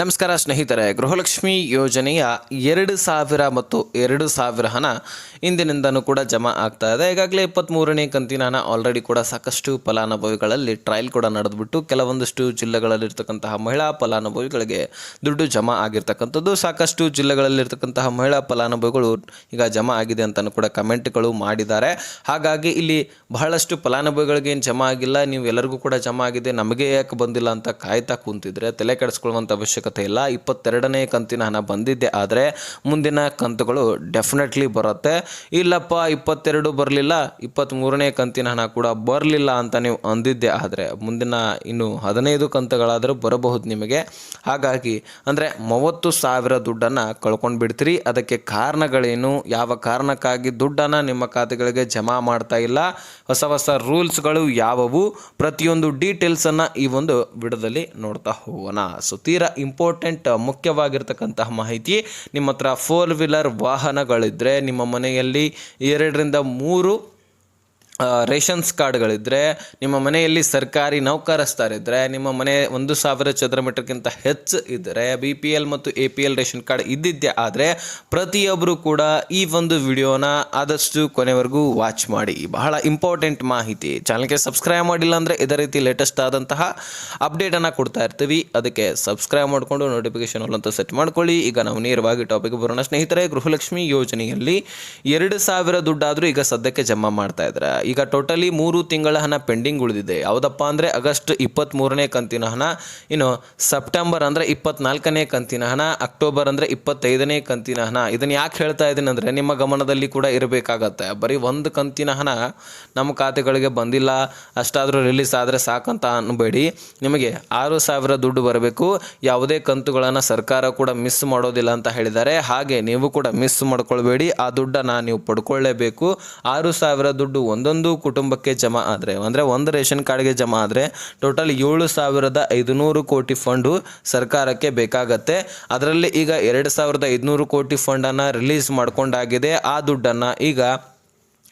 ನಮಸ್ಕಾರ ಸ್ನೇಹಿತರೆ, ಗೃಹಲಕ್ಷ್ಮಿ ಯೋಜನೆಯ ಎರಡು ಸಾವಿರ ಮತ್ತು ಎರಡು ಸಾವಿರ ಹಣ ಇಂದಿನಿಂದನೂ ಕೂಡ ಜಮಾ ಆಗ್ತಾ ಇದೆ. ಈಗಾಗಲೇ ಇಪ್ಪತ್ತ್ಮೂರನೇ ಕಂತಿನ ಹಣ ಆಲ್ರೆಡಿ ಕೂಡ ಸಾಕಷ್ಟು ಫಲಾನುಭವಿಗಳಲ್ಲಿ ಟ್ರಯಲ್ ಕೂಡ ನಡೆದ್ಬಿಟ್ಟು ಕೆಲವೊಂದಷ್ಟು ಜಿಲ್ಲೆಗಳಲ್ಲಿರ್ತಕ್ಕಂತಹ ಮಹಿಳಾ ಫಲಾನುಭವಿಗಳಿಗೆ ದುಡ್ಡು ಜಮಾ ಆಗಿರ್ತಕ್ಕಂಥದ್ದು. ಸಾಕಷ್ಟು ಜಿಲ್ಲೆಗಳಲ್ಲಿರ್ತಕ್ಕಂತಹ ಮಹಿಳಾ ಫಲಾನುಭವಿಗಳು ಈಗ ಜಮಾ ಆಗಿದೆ ಅಂತಲೂ ಕೂಡ ಕಮೆಂಟ್ಗಳು ಮಾಡಿದ್ದಾರೆ. ಹಾಗಾಗಿ ಇಲ್ಲಿ ಬಹಳಷ್ಟು ಫಲಾನುಭವಿಗಳಿಗೆ ಏನು ಜಮಾ ಆಗಿಲ್ಲ, ನೀವು ಎಲ್ಲರಿಗೂ ಕೂಡ ಜಮಾ ಆಗಿದೆ, ನಮಗೆ ಯಾಕೆ ಬಂದಿಲ್ಲ ಅಂತ ಕಾಯ್ತಾ ಕೂತಿದ್ರೆ, ತಲೆ ಕೆಡಿಸ್ಕೊಳ್ಳುವಂಥ ಅವಶ್ಯಕತೆ ಇಲ್ಲ. ಇಪ್ಪತ್ತೆರಡನೇ ಕಂತಿನ ಹಣ ಬಂದಿದ್ದೆ. ಆದರೆ ಮುಂದಿನ ಕಂತುಗಳು ಡೆಫಿನೆಟ್ಲಿ ಬರುತ್ತೆ. ಇಲ್ಲಪ್ಪ, ಇಪ್ಪತ್ತೆರಡು ಬರಲಿಲ್ಲ. ಇಪ್ಪತ್ತ್ಮೂರನೇ ಕಂತಿನ ಹಣ ಕೂಡ ಬರಲಿಲ್ಲ ಅಂತ ನೀವು ಅಂದಿದ್ದೆ. ಆದರೆ ಮುಂದಿನ ಇನ್ನು ಹದಿನೈದು ಕಂತುಗಳಾದರೂ ಬರಬಹುದು ನಿಮಗೆ. ಹಾಗಾಗಿ, ಅಂದರೆ ಮೂವತ್ತು ಸಾವಿರ ದುಡ್ಡನ್ನು ಕಳ್ಕೊಂಡು ಬಿಡ್ತೀರಿ. ಅದಕ್ಕೆ ಕಾರಣಗಳೇನು? ಯಾವ ಕಾರಣಕ್ಕಾಗಿ ದುಡ್ಡನ್ನು ನಿಮ್ಮ ಖಾತೆಗಳಿಗೆ ಜಮಾ ಮಾಡ್ತಾ ಇಲ್ಲ? ಹೊಸ ಹೊಸ ರೂಲ್ಸ್ಗಳು ಯಾವುವು? ಪ್ರತಿಯೊಂದು ಡೀಟೇಲ್ಸನ್ನು ಈ ಒಂದು ವಿಡಿಯೋದಲ್ಲಿ ನೋಡ್ತಾ ಹೋಗೋಣ. ಸೊ, ತೀರಾ ಇಂಪಾರ್ಟೆಂಟ್ ಮುಖ್ಯವಾಗಿರ್ತಕ್ಕಂತಹ ಮಾಹಿತಿ. ನಿಮ್ಮ ಹತ್ರ ಫೋರ್ ವೀಲರ್ ವಾಹನಗಳಿದ್ದರೆ ನಿಮ್ಮ ಮನೆಯಲ್ಲಿ ಎರಡರಿಂದ ಮೂರು ರೇಷನ್ಸ್ ಕಾರ್ಡ್ಗಳಿದ್ದರೆ ನಿಮ್ಮ ಮನೆಯಲ್ಲಿ ಸರ್ಕಾರಿ ನೌಕರಸ್ಥರಿದ್ದರೆ ನಿಮ್ಮ ಮನೆ ಒಂದು ಸಾವಿರ ಚದರ ಮೀಟರ್ಗಿಂತ ಹೆಚ್ಚು ಇದ್ದರೆ ಬಿ ಪಿ ಎಲ್ ಮತ್ತು A P L ration card ಇದ್ದಿದ್ದೆ ಆದರೆ ಪ್ರತಿಯೊಬ್ಬರು ಕೂಡ ಈ ಒಂದು ವಿಡಿಯೋನ ಆದಷ್ಟು ಕೊನೆವರೆಗೂ ವಾಚ್ ಮಾಡಿ. ಬಹಳ ಇಂಪಾರ್ಟೆಂಟ್ ಮಾಹಿತಿ. ಚಾನಲ್ಗೆ ಸಬ್ಸ್ಕ್ರೈಬ್ ಮಾಡಿಲ್ಲ ಅಂದರೆ ಇದೇ ರೀತಿ ಲೇಟೆಸ್ಟ್ ಆದಂತಹ ಅಪ್ಡೇಟನ್ನು ಕೊಡ್ತಾ ಇರ್ತೀವಿ. ಅದಕ್ಕೆ ಸಬ್ಸ್ಕ್ರೈಬ್ ಮಾಡಿಕೊಂಡು ನೋಟಿಫಿಕೇಶನ್ ಅಂತ ಸೆಟ್ ಮಾಡ್ಕೊಳ್ಳಿ. ಈಗ ನಾವು ನೇರವಾಗಿ ಟಾಪಿಕ್ ಬರೋಣ ಸ್ನೇಹಿತರೆ. ಗೃಹಲಕ್ಷ್ಮಿ ಯೋಜನೆಯಲ್ಲಿ ಎರಡು ಸಾವಿರ ದುಡ್ಡಾದರೂ ಈಗ ಸದ್ಯಕ್ಕೆ ಜಮಾ ಮಾಡ್ತಾ ಇದ್ದಾರೆ. ಈಗ ಟೋಟಲಿ ಮೂರು ತಿಂಗಳ ಹಣ ಪೆಂಡಿಂಗ್ ಉಳಿದಿದೆ. ಯಾವುದಪ್ಪ ಅಂದರೆ ಆಗಸ್ಟ್ ಇಪ್ಪತ್ತ್ಮೂರನೇ ಕಂತಿನ ಹಣ, ಇನ್ನು ಸೆಪ್ಟೆಂಬರ್ ಅಂದರೆ ಇಪ್ಪತ್ನಾಲ್ಕನೇ ಕಂತಿನ ಹಣ, ಅಕ್ಟೋಬರ್ ಅಂದರೆ ಇಪ್ಪತ್ತೈದನೇ ಕಂತಿನ ಹಣ. ಇದನ್ನು ಯಾಕೆ ಹೇಳ್ತಾ ಇದ್ದೀನಿ ಅಂದರೆ ನಿಮ್ಮ ಗಮನದಲ್ಲಿ ಕೂಡ ಇರಬೇಕಾಗತ್ತೆ. ಬರೀ ಒಂದು ಕಂತಿನ ಹಣ ನಮ್ಮ ಖಾತೆಗಳಿಗೆ ಬಂದಿಲ್ಲ, ಅಷ್ಟಾದರೂ ರಿಲೀಸ್ ಆದರೆ ಸಾಕಂತ ಅನ್ಬೇಡಿ. ನಿಮಗೆ ಆರು ಸಾವಿರ ದುಡ್ಡು ಬರಬೇಕು. ಯಾವುದೇ ಕಂತುಗಳನ್ನು ಸರ್ಕಾರ ಕೂಡ ಮಿಸ್ ಮಾಡೋದಿಲ್ಲ ಅಂತ ಹೇಳಿದ್ದಾರೆ. ಹಾಗೆ ನೀವು ಕೂಡ ಮಿಸ್ ಮಾಡ್ಕೊಳ್ಬೇಡಿ. ಆ ದುಡ್ಡನ್ನು ನೀವು ಪಡ್ಕೊಳ್ಳೇಬೇಕು. ಆರು ಸಾವಿರ ದುಡ್ಡು ಒಂದೊಂದು ಕುಟುಂಬಕ್ಕೆ ಜಮಾ ಆದರೆ, ಅಂದರೆ ಒಂದು ರೇಷನ್ ಕಾರ್ಡ್ಗೆ ಜಮಾ ಆದರೆ ಟೋಟಲ್ ಏಳು ಸಾವಿರದ ಐದುನೂರು ಕೋಟಿ ಫಂಡು ಸರ್ಕಾರಕ್ಕೆ ಬೇಕಾಗತ್ತೆ. ಅದರಲ್ಲಿ ಈಗ ಎರಡು ಸಾವಿರದ ಐದುನೂರು ಕೋಟಿ ಫಂಡನ್ನು ರಿಲೀಸ್ ಮಾಡ್ಕೊಂಡಾಗಿದೆ. ಆ ದುಡ್ಡನ್ನು ಈಗ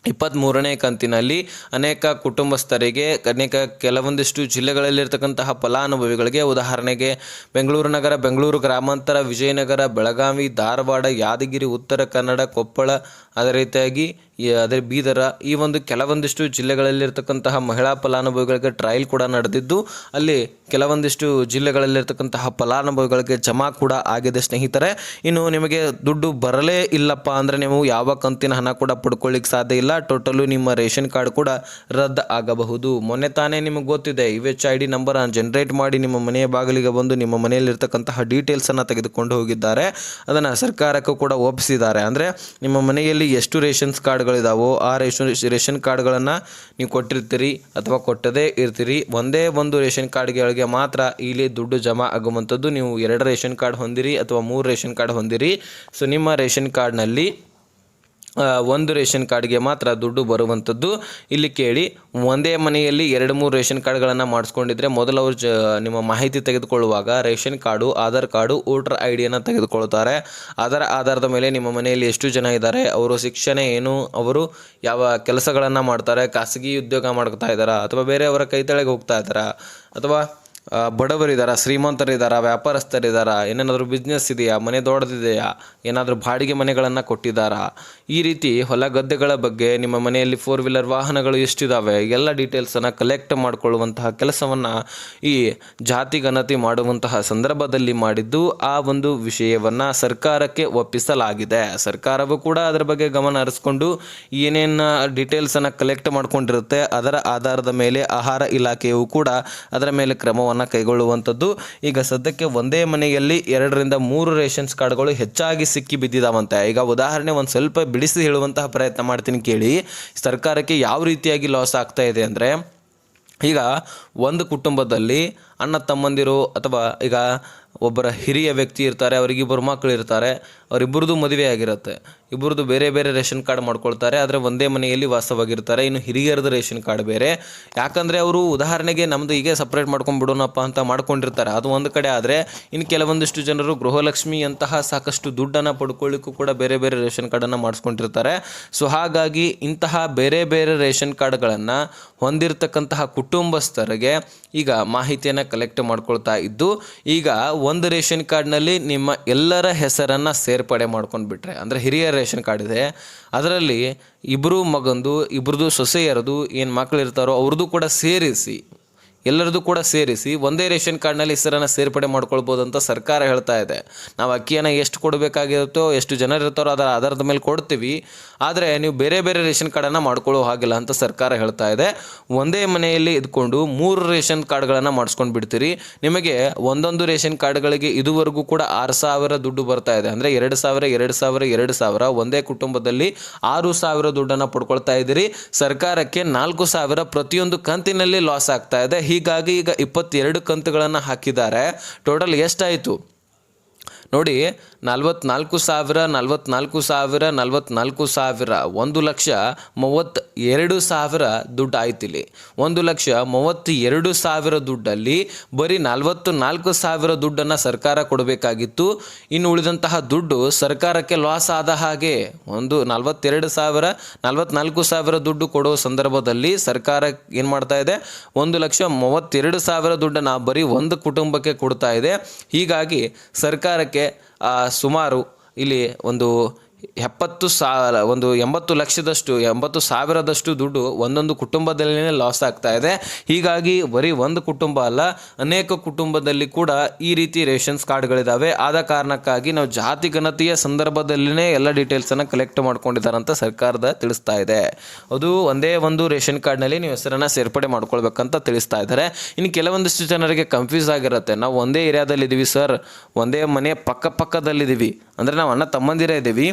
ಇಪ್ಪತ್ತ್ಮೂರನೇ ಕಂತಿನಲ್ಲಿ ಅನೇಕ ಕುಟುಂಬಸ್ಥರಿಗೆ, ಅನೇಕ ಕೆಲವೊಂದಿಷ್ಟು ಜಿಲ್ಲೆಗಳಲ್ಲಿರ್ತಕ್ಕಂತಹ ಫಲಾನುಭವಿಗಳಿಗೆ ಉದಾಹರಣೆಗೆ ಬೆಂಗಳೂರು ನಗರ, ಬೆಂಗಳೂರು ಗ್ರಾಮಾಂತರ, ವಿಜಯನಗರ, ಬೆಳಗಾವಿ, ಧಾರವಾಡ, ಯಾದಗಿರಿ, ಉತ್ತರ ಕನ್ನಡ, ಕೊಪ್ಪಳ, ಅದೇ ರೀತಿಯಾಗಿ ಅದೇ ಬೀದರ ಈ ಒಂದು ಕೆಲವೊಂದಿಷ್ಟು ಜಿಲ್ಲೆಗಳಲ್ಲಿರ್ತಕ್ಕಂತಹ ಮಹಿಳಾ ಫಲಾನುಭವಿಗಳಿಗೆ ಟ್ರಯಲ್ ಕೂಡ ನಡೆದಿದ್ದು, ಅಲ್ಲಿ ಕೆಲವೊಂದಿಷ್ಟು ಜಿಲ್ಲೆಗಳಲ್ಲಿರ್ತಕ್ಕಂತಹ ಫಲಾನುಭವಿಗಳಿಗೆ ಜಮಾ ಕೂಡ ಆಗಿದೆ ಸ್ನೇಹಿತರೆ. ಇನ್ನು ನಿಮಗೆ ದುಡ್ಡು ಬರಲೇ ಇಲ್ಲಪ್ಪ ಅಂದರೆ ನೀವು ಯಾವ ಕಂತಿನ ಹಣ ಕೂಡ ಪಡ್ಕೊಳ್ಳಿಕ್ಕೆ ಸಾಧ್ಯ ಇಲ್ಲ. ಟೋಟಲು ನಿಮ್ಮ ರೇಷನ್ ಕಾರ್ಡ್ ಕೂಡ ರದ್ದು ಆಗಬಹುದು. ಮೊನ್ನೆ ತಾನೇ ನಿಮಗೆ ಗೊತ್ತಿದೆ ಯು ಎಚ್ ಐ ಡಿ ನಂಬರನ್ನು ಜನರೇಟ್ ಮಾಡಿ ನಿಮ್ಮ ಮನೆಯ ಬಾಗಿಲಿಗೆ ಬಂದು ನಿಮ್ಮ ಮನೆಯಲ್ಲಿರ್ತಕ್ಕಂತಹ ಡೀಟೇಲ್ಸನ್ನು ತೆಗೆದುಕೊಂಡು ಹೋಗಿದ್ದಾರೆ. ಅದನ್ನು ಸರ್ಕಾರಕ್ಕೂ ಕೂಡ ಒಪ್ಪಿಸಿದ್ದಾರೆ. ಅಂದರೆ ನಿಮ್ಮ ಮನೆಯಲ್ಲಿ ಎಷ್ಟು ರೇಷನ್ಸ್ ಕಾರ್ಡ್ಗಳಿದಾವೋ, ಆ ರೇಷನ್ ರೇಷನ್ ಕಾರ್ಡ್ಗಳನ್ನು ನೀವು ಕೊಟ್ಟಿರ್ತೀರಿ ಅಥವಾ ಕೊಟ್ಟದೇ ಇರ್ತೀರಿ, ಒಂದೇ ಒಂದು ರೇಷನ್ ಕಾರ್ಡ್ಗಳಿಗೆ ಮಾತ್ರ ಇಲ್ಲಿ ದುಡ್ಡು ಜಮಾ ಆಗುವಂಥದ್ದು ನೀವು ಎರಡು ರೇಷನ್ ಕಾರ್ಡ್ ಹೊಂದಿರಿ ಅಥವಾ ಮೂರು ರೇಷನ್ ಕಾರ್ಡ್ ಹೊಂದಿರಿ. ಸೊ, ನಿಮ್ಮ ರೇಷನ್ ಕಾರ್ಡ್ನಲ್ಲಿ ಒಂದು ರೇಷನ್ ಕಾರ್ಡ್ಗೆ ಮಾತ್ರ ದುಡ್ಡು ಬರುವಂಥದ್ದು. ಇಲ್ಲಿ ಕೇಳಿ, ಒಂದೇ ಮನೆಯಲ್ಲಿ ಎರಡು ಮೂರು ರೇಷನ್ ಕಾರ್ಡ್ಗಳನ್ನು ಮಾಡಿಸ್ಕೊಂಡಿದ್ರೆ ಮೊದಲು ಅವರು ನಿಮ್ಮ ಮಾಹಿತಿ ತೆಗೆದುಕೊಳ್ಳುವಾಗ ration card, Aadhaar card, voter I ಡಿಯನ್ನು ತೆಗೆದುಕೊಳ್ತಾರೆ. ಅದರ ಆಧಾರದ ಮೇಲೆ ನಿಮ್ಮ ಮನೆಯಲ್ಲಿ ಎಷ್ಟು ಜನ ಇದ್ದಾರೆ, ಅವರು ಶಿಕ್ಷಣ ಏನು, ಅವರು ಯಾವ ಕೆಲಸಗಳನ್ನು ಮಾಡ್ತಾರೆ, ಖಾಸಗಿ ಉದ್ಯೋಗ ಮಾಡ್ತಾ ಇದ್ದಾರಾ, ಅಥವಾ ಬೇರೆಯವರ ಕೈ ಹೋಗ್ತಾ ಇದ್ದಾರಾ, ಅಥವಾ ಬಡವರಿದ್ದಾರಾ ಶ್ರೀಮಂತರಿದ್ದಾರಾ ವ್ಯಾಪಾರಸ್ಥರಿದ್ದಾರಾ ಏನೇನಾದರೂ ಬಿಸ್ನೆಸ್ ಇದೆಯಾ, ಮನೆ ದೊಡ್ಡದಿದೆಯಾ, ಏನಾದರೂ ಬಾಡಿಗೆ ಮನೆಗಳನ್ನು ಕೊಟ್ಟಿದ್ದಾರಾ? ಈ ರೀತಿ ಹೊಲ ಗದ್ದೆಗಳ ಬಗ್ಗೆ ನಿಮ್ಮ ಮನೆಯಲ್ಲಿ ಫೋರ್ ವೀಲರ್ ವಾಹನಗಳು ಎಷ್ಟಿದ್ದಾವೆ ಎಲ್ಲ ಡೀಟೇಲ್ಸನ್ನು ಕಲೆಕ್ಟ್ ಮಾಡಿಕೊಳ್ಳುವಂತಹ ಕೆಲಸವನ್ನು ಈ ಜಾತಿ ಗಣತಿ ಮಾಡುವಂತಹ ಸಂದರ್ಭದಲ್ಲಿ ಮಾಡಿದ್ದು, ಆ ಒಂದು ವಿಷಯವನ್ನು ಸರ್ಕಾರಕ್ಕೆ ಒಪ್ಪಿಸಲಾಗಿದೆ. ಸರ್ಕಾರವು ಕೂಡ ಅದರ ಬಗ್ಗೆ ಗಮನ ಹರಿಸ್ಕೊಂಡು ಏನೇನು ಡೀಟೇಲ್ಸನ್ನು ಕಲೆಕ್ಟ್ ಮಾಡಿಕೊಂಡಿರುತ್ತೆ, ಅದರ ಆಧಾರದ ಮೇಲೆ ಆಹಾರ ಇಲಾಖೆಯು ಕೂಡ ಅದರ ಮೇಲೆ ಕ್ರಮವನ್ನು ಕೈಗೊಳ್ಳುವಂಥದ್ದು. ಈಗ ಸದ್ಯಕ್ಕೆ ಒಂದೇ ಮನೆಯಲ್ಲಿ ಎರಡರಿಂದ ಮೂರು ರೇಷನ್ಸ್ ಕಾರ್ಡ್ಗಳು ಹೆಚ್ಚಾಗಿ ಸಿಕ್ಕಿ ಬಿದ್ದಿದಾವಂತೆ. ಈಗ ಉದಾಹರಣೆ ಒಂದು ಸ್ವಲ್ಪ ಬಿಡಿಸಿ ಹೇಳುವಂತಹ ಪ್ರಯತ್ನ ಮಾಡ್ತೀನಿ ಕೇಳಿ. ಸರ್ಕಾರಕ್ಕೆ ಯಾವ ರೀತಿಯಾಗಿ ಲಾಸ್ ಆಗ್ತಾ ಇದೆ ಅಂದರೆ, ಈಗ ಒಂದು ಕುಟುಂಬದಲ್ಲಿ ಅಣ್ಣ ತಮ್ಮಂದಿರು ಅಥವಾ ಈಗ ಒಬ್ಬರ ಹಿರಿಯ ವ್ಯಕ್ತಿ ಇರ್ತಾರೆ ಅವರಿಗಿಬ್ಬರು ಮಕ್ಕಳು ಇರ್ತಾರೆ, ಅವರಿಬ್ಬರದು ಮದುವೆ ಆಗಿರುತ್ತೆ. ಇಬ್ಬರದು ಬೇರೆ ಬೇರೆ ರೇಷನ್ ಕಾರ್ಡ್ ಮಾಡ್ಕೊಳ್ತಾರೆ, ಆದರೆ ಒಂದೇ ಮನೆಯಲ್ಲಿ ವಾಸವಾಗಿರ್ತಾರೆ. ಇನ್ನು ಹಿರಿಯರದು ರೇಷನ್ ಕಾರ್ಡ್ ಬೇರೆ. ಯಾಕಂದರೆ ಅವರು ಉದಾಹರಣೆಗೆ ನಮ್ಮದು ಹೀಗೆ ಸಪ್ರೇಟ್ ಮಾಡ್ಕೊಂಡ್ಬಿಡೋಣಪ್ಪ ಅಂತ ಮಾಡ್ಕೊಂಡಿರ್ತಾರೆ. ಅದು ಒಂದು ಕಡೆ ಆದರೆ ಇನ್ನು ಕೆಲವೊಂದಿಷ್ಟು ಜನರು ಗೃಹಲಕ್ಷ್ಮಿಯಂತಹ ಸಾಕಷ್ಟು ದುಡ್ಡನ್ನು ಪಡ್ಕೊಳ್ಳಿಕ್ಕೂ ಕೂಡ ಬೇರೆ ಬೇರೆ ರೇಷನ್ ಕಾರ್ಡನ್ನು ಮಾಡಿಸ್ಕೊಂಡಿರ್ತಾರೆ. ಸೊ ಹಾಗಾಗಿ ಇಂತಹ ಬೇರೆ ಬೇರೆ ರೇಷನ್ ಕಾರ್ಡ್ಗಳನ್ನು ಹೊಂದಿರತಕ್ಕಂತಹ ಕುಟುಂಬಸ್ಥರಿಗೆ ಈಗ ಮಾಹಿತಿಯನ್ನು ಕಲೆಕ್ಟ್ ಮಾಡ್ಕೊಳ್ತಾ ಇದ್ದು, ಈಗ ಒಂದು ರೇಷನ್ ಕಾರ್ಡ್ನಲ್ಲಿ ನಿಮ್ಮ ಎಲ್ಲರ ಹೆಸರನ್ನು ಸೇರ್ಪಡೆ ಮಾಡ್ಕೊಂಡು ಬಿಟ್ರೆ, ಅಂದರೆ ಹಿರಿಯ ರೇಷನ್ ಕಾರ್ಡ್ ಇದೆ, ಅದರಲ್ಲಿ ಇಬ್ಬರು ಮಗಂದು ಇಬ್ರದ್ದು ಸೊಸೆಯರದು ಏನು ಮಕ್ಕಳಿರ್ತಾರೋ ಅವ್ರದ್ದು ಕೂಡ ಸೇರಿಸಿ ಎಲ್ಲರದು ಕೂಡ ಸೇರಿಸಿ ಒಂದೇ ರೇಷನ್ ಕಾರ್ಡ್ನಲ್ಲಿ ಹೆಸರನ್ನು ಸೇರ್ಪಡೆ ಮಾಡ್ಕೊಳ್ಬೋದು ಅಂತ ಸರ್ಕಾರ ಹೇಳ್ತಾ ಇದೆ. ನಾವು ಅಕ್ಕಿಯನ್ನು ಎಷ್ಟು ಕೊಡಬೇಕಾಗಿರುತ್ತೋ, ಎಷ್ಟು ಜನ ಇರ್ತಾರೋ ಅದರ ಆಧಾರದ ಮೇಲೆ ಕೊಡ್ತೀವಿ. ಆದರೆ ನೀವು ಬೇರೆ ಬೇರೆ ರೇಷನ್ ಕಾರ್ಡನ್ನು ಮಾಡ್ಕೊಳ್ಳೋ ಹಾಗಿಲ್ಲ ಅಂತ ಸರ್ಕಾರ ಹೇಳ್ತಾ ಇದೆ. ಒಂದೇ ಮನೆಯಲ್ಲಿ ಇದ್ಕೊಂಡು ಮೂರು ರೇಷನ್ ಕಾರ್ಡ್ಗಳನ್ನು ಮಾಡಿಸ್ಕೊಂಡು ಬಿಡ್ತೀರಿ. ನಿಮಗೆ ಒಂದೊಂದು ರೇಷನ್ ಕಾರ್ಡ್ಗಳಿಗೆ ಇದುವರೆಗೂ ಕೂಡ ಆರು ಸಾವಿರ ದುಡ್ಡು ಬರ್ತಾ ಇದೆ. ಅಂದರೆ ಎರಡು ಸಾವಿರ ಎರಡು ಸಾವಿರ ಎರಡು ಸಾವಿರ ಒಂದೇ ಕುಟುಂಬದಲ್ಲಿ ಆರು ಸಾವಿರ ದುಡ್ಡನ್ನು ಪಡ್ಕೊಳ್ತಾ ಇದ್ದೀರಿ. ಸರ್ಕಾರಕ್ಕೆ ನಾಲ್ಕು ಸಾವಿರ ಪ್ರತಿಯೊಂದು ಕಂತಿನಲ್ಲಿ ಲಾಸ್ ಆಗ್ತಾ ಇದೆ. ಹೀಗಾಗಿ ಈಗ ಇಪ್ಪತ್ತೆರಡು ಕಂತುಗಳನ್ನು ಹಾಕಿದ್ದಾರೆ. ಟೋಟಲ್ ಎಷ್ಟಾಯಿತು? ನೋಡಿ, ನಲ್ವತ್ನಾಲ್ಕು ಸಾವಿರ ನಲ್ವತ್ನಾಲ್ಕು ಸಾವಿರ ನಲ್ವತ್ನಾಲ್ಕು ಸಾವಿರ, ಒಂದು ಲಕ್ಷ ಮೂವತ್ತು ಎರಡು ಸಾವಿರ ದುಡ್ಡು ಆಯ್ತು ಇಲ್ಲಿ ಒಂದು ಲಕ್ಷ ಮೂವತ್ತು ಎರಡು ಸಾವಿರ ದುಡ್ಡಲ್ಲಿ ಬರೀ ನಲ್ವತ್ತು ನಾಲ್ಕು ಸಾವಿರ ದುಡ್ಡನ್ನು ಸರ್ಕಾರ ಕೊಡಬೇಕಾಗಿತ್ತು. ಇನ್ನು ಉಳಿದಂತಹ ದುಡ್ಡು ಸರ್ಕಾರಕ್ಕೆ ಲಾಸ್ ಆದ ಹಾಗೆ ಒಂದು ನಲ್ವತ್ತೆರಡು ಸಾವಿರ, ನಲ್ವತ್ನಾಲ್ಕು ಸಾವಿರ ದುಡ್ಡು ಕೊಡುವ ಸಂದರ್ಭದಲ್ಲಿ ಸರ್ಕಾರ ಏನು ಮಾಡ್ತಾ ಇದೆ? ಒಂದು ಲಕ್ಷ ಮೂವತ್ತೆರಡು ಸಾವಿರ ದುಡ್ಡನ್ನು ಬರೀ ಒಂದು ಕುಟುಂಬಕ್ಕೆ ಕೊಡ್ತಾ ಇದೆ. ಹೀಗಾಗಿ ಸರ್ಕಾರಕ್ಕೆ ಸುಮಾರು ಇಲ್ಲಿ ಒಂದು ಎಪ್ಪತ್ತು ಸಾವಿರ, ಒಂದು ಎಂಬತ್ತು ಲಕ್ಷದಷ್ಟು, ಎಂಬತ್ತು ಸಾವಿರದಷ್ಟು ದುಡ್ಡು ಒಂದೊಂದು ಕುಟುಂಬದಲ್ಲೇ ಲಾಸ್ ಆಗ್ತಾ ಇದೆ. ಹೀಗಾಗಿ ಬರೀ ಒಂದು ಕುಟುಂಬ ಅಲ್ಲ, ಅನೇಕ ಕುಟುಂಬದಲ್ಲಿ ಕೂಡ ಈ ರೀತಿ ರೇಷನ್ಸ್ ಕಾರ್ಡ್ಗಳಿದ್ದಾವೆ ಆದ ಕಾರಣಕ್ಕಾಗಿ ನಾವು ಜಾತಿ ಗಣತಿಯ ಸಂದರ್ಭದಲ್ಲೇ ಎಲ್ಲ ಡೀಟೇಲ್ಸನ್ನು ಕಲೆಕ್ಟ್ ಮಾಡ್ಕೊಂಡಿದ್ದಾರೆ ಅಂತ ಸರ್ಕಾರದ ತಿಳಿಸ್ತಾ ಇದೆ. ಅದು ಒಂದೇ ಒಂದು ರೇಷನ್ ಕಾರ್ಡ್ನಲ್ಲಿ ನೀವು ಹೆಸರನ್ನು ಸೇರ್ಪಡೆ ಮಾಡ್ಕೊಳ್ಬೇಕಂತ ತಿಳಿಸ್ತಾ ಇದ್ದಾರೆ. ಇನ್ನು ಕೆಲವೊಂದಿಷ್ಟು ಜನರಿಗೆ ಕನ್ಫ್ಯೂಸ್ ಆಗಿರುತ್ತೆ. ನಾವು ಒಂದೇ ಏರಿಯಾದಲ್ಲಿದ್ದೀವಿ ಸರ್ ಒಂದೇ ಮನೆ ಪಕ್ಕ ಪಕ್ಕದಲ್ಲಿದ್ದೀವಿ. ಅಂದರೆ ನಾವು ಅಣ್ಣ ತಮ್ಮಂದಿರೇ ಇದ್ದೀವಿ.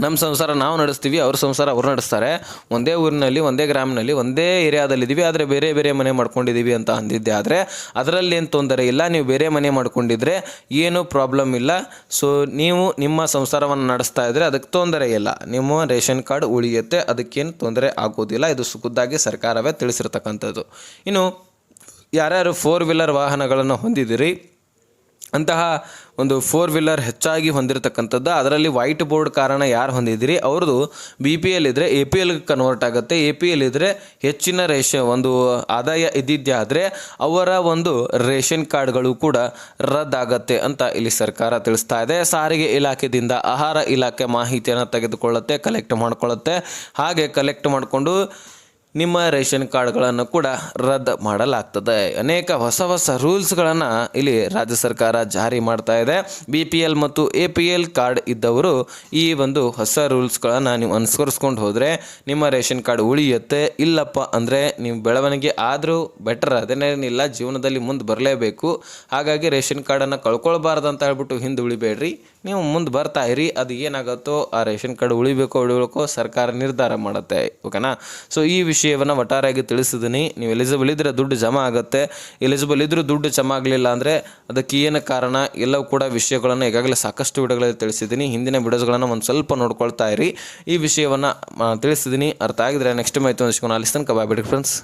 ನಮ್ಮ ಸಂಸಾರ ನಾವು ನಡೆಸ್ತೀವಿ, ಅವ್ರ ಸಂಸಾರ ಅವ್ರು ನಡೆಸ್ತಾರೆ. ಒಂದೇ ಊರಿನಲ್ಲಿ, ಒಂದೇ ಗ್ರಾಮನಲ್ಲಿ ಒಂದೇ ಏರಿಯಾದಲ್ಲಿದ್ದೀವಿ ಆದರೆ ಬೇರೆ ಬೇರೆ ಮನೆ ಮಾಡ್ಕೊಂಡಿದ್ದೀವಿ ಅಂತ ಅಂದಿದ್ದೆ. ಆದರೆ ಅದರಲ್ಲಿ ಏನು ತೊಂದರೆ ಇಲ್ಲ. ನೀವು ಬೇರೆ ಮನೆ ಮಾಡ್ಕೊಂಡಿದ್ರೆ ಏನೂ ಪ್ರಾಬ್ಲಮ್ ಇಲ್ಲ. ಸೊ ನೀವು ನಿಮ್ಮ ಸಂಸಾರವನ್ನು ನಡೆಸ್ತಾ ಇದ್ದರೆ ಅದಕ್ಕೆ ತೊಂದರೆ ಇಲ್ಲ. ನಿಮ್ಮ ರೇಷನ್ ಕಾರ್ಡ್ ಉಳಿಯುತ್ತೆ. ಅದಕ್ಕೇನು ತೊಂದರೆ ಆಗೋದಿಲ್ಲ. ಇದು ಸುಖದ್ದಾಗಿ ಸರ್ಕಾರವೇ ತಿಳಿಸಿರ್ತಕ್ಕಂಥದ್ದು. ಇನ್ನು, ಯಾರ್ಯಾರು ಫೋರ್ ವೀಲರ್ ವಾಹನಗಳನ್ನು ಹೊಂದಿದ್ದೀರಿ ಅಂತಹ ಒಂದು ಫೋರ್ ವೀಲರ್ ಹೆಚ್ಚಾಗಿ ಹೊಂದಿರತಕ್ಕಂಥದ್ದು. ಅದರಲ್ಲಿ ವೈಟ್ ಬೋರ್ಡ್ ಕಾರಣ ಯಾರು ಹೊಂದಿದ್ದೀರಿ? ಅವ್ರದ್ದು ಬಿ ಪಿ ಎಲ್ ಇದ್ದರೆ ಎ ಪಿ ಎಲ್ಗೆ ಕನ್ವರ್ಟ್ ಆಗುತ್ತೆ. ಎ ಪಿ ಎಲ್ ಇದ್ದರೆ ಹೆಚ್ಚಿನ ರೇಷನ್ ಒಂದು ಆದಾಯ ಇದ್ದಿದ್ದಾದರೆ ಅವರ ಒಂದು ರೇಷನ್ ಕಾರ್ಡ್ಗಳು ಕೂಡ ರದ್ದಾಗತ್ತೆ ಅಂತ ಇಲ್ಲಿ ಸರ್ಕಾರ ತಿಳಿಸ್ತಾ ಇದೆ. ಸಾರಿಗೆ ಇಲಾಖೆಯಿಂದ ಆಹಾರ ಇಲಾಖೆ ಮಾಹಿತಿಯನ್ನು ತೆಗೆದುಕೊಳ್ಳುತ್ತೆ ಕಲೆಕ್ಟ್ ಮಾಡಿಕೊಳ್ಳುತ್ತೆ. ಹಾಗೆ ಕಲೆಕ್ಟ್ ಮಾಡಿಕೊಂಡು ನಿಮ್ಮ ರೇಷನ್ ಕಾರ್ಡ್ಗಳನ್ನು ಕೂಡ ರದ್ದು ಮಾಡಲಾಗ್ತದೆ. ಅನೇಕ ಹೊಸ ಹೊಸ ರೂಲ್ಸ್ಗಳನ್ನು ಇಲ್ಲಿ ರಾಜ್ಯ ಸರ್ಕಾರ ಜಾರಿ ಮಾಡ್ತಾ ಇದೆ. ಬಿ ಪಿ ಎಲ್ ಮತ್ತು ಎ ಪಿ ಎಲ್ ಕಾರ್ಡ್ ಇದ್ದವರು ಈ ಒಂದು ಹೊಸ ರೂಲ್ಸ್ಗಳನ್ನು ನೀವು ಅನುಸರಿಸ್ಕೊಂಡು ಹೋದರೆ ನಿಮ್ಮ ರೇಷನ್ ಕಾರ್ಡ್ ಉಳಿಯುತ್ತೆ. ಇಲ್ಲಪ್ಪ ಅಂದರೆ ನೀವು ಬೆಳವಣಿಗೆ ಆದರೂ ಬೆಟರ್ ಅದೇನೇನಿಲ್ಲ, ಜೀವನದಲ್ಲಿ ಮುಂದೆ ಬರಲೇಬೇಕು. ಹಾಗಾಗಿ ರೇಷನ್ ಕಾರ್ಡನ್ನು ಕಳ್ಕೊಳ್ಬಾರ್ದು ಅಂತ ಹೇಳ್ಬಿಟ್ಟು ಹಿಂದೆ ಉಳಿಬೇಡ್ರಿ. ನೀವು ಮುಂದೆ ಬರ್ತಾ ಇರಿ, ಅದು ಏನಾಗುತ್ತೋ ಆ ರೇಷನ್ ಕಾರ್ಡ್ ಉಳಿಬೇಕೋ ಉಳಿಬೇಕೋ ಸರ್ಕಾರ ನಿರ್ಧಾರ ಮಾಡುತ್ತೆ, ಓಕೆನಾ? ಸೊ ಈ ವಿಷಯವನ್ನು ಒಟ್ಟಾರೆಯಾಗಿ ತಿಳಿಸಿದ್ದೀನಿ ನೀವು ಎಲಿಜಿಬಲ್ ಇದ್ದರೆ ದುಡ್ಡು ಜಮಾ ಆಗುತ್ತೆ. ಎಲಿಜಿಬಲ್ ಇದ್ದರೂ ದುಡ್ಡು ಜಮಾ ಆಗಲಿಲ್ಲ ಅಂದರೆ ಅದಕ್ಕೆ ಏನು ಕಾರಣ? ಎಲ್ಲವೂ ಕೂಡ ವಿಷಯಗಳನ್ನು ಈಗಾಗಲೇ ಸಾಕಷ್ಟು ವಿಡಿಯೋಗಳಲ್ಲಿ ತಿಳಿಸಿದ್ದೀನಿ ಹಿಂದಿನ ವಿಡಿಯೋಸ್ಗಳನ್ನು ಒಂದು ಸ್ವಲ್ಪ ನೋಡ್ಕೊಳ್ತಾ ಇರಿ. ಈ ವಿಷಯವನ್ನು ತಿಳಿಸಿದ್ದೀನಿ ಅರ್ಥ ಆಗಿದ್ರೆ ನೆಕ್ಸ್ಟ್ ಟೈಮ್ ಒಂದು ಅಲ್ಲಿ ತನಕ ಬಾಯ್ ಫ್ರೆಂಡ್ಸ್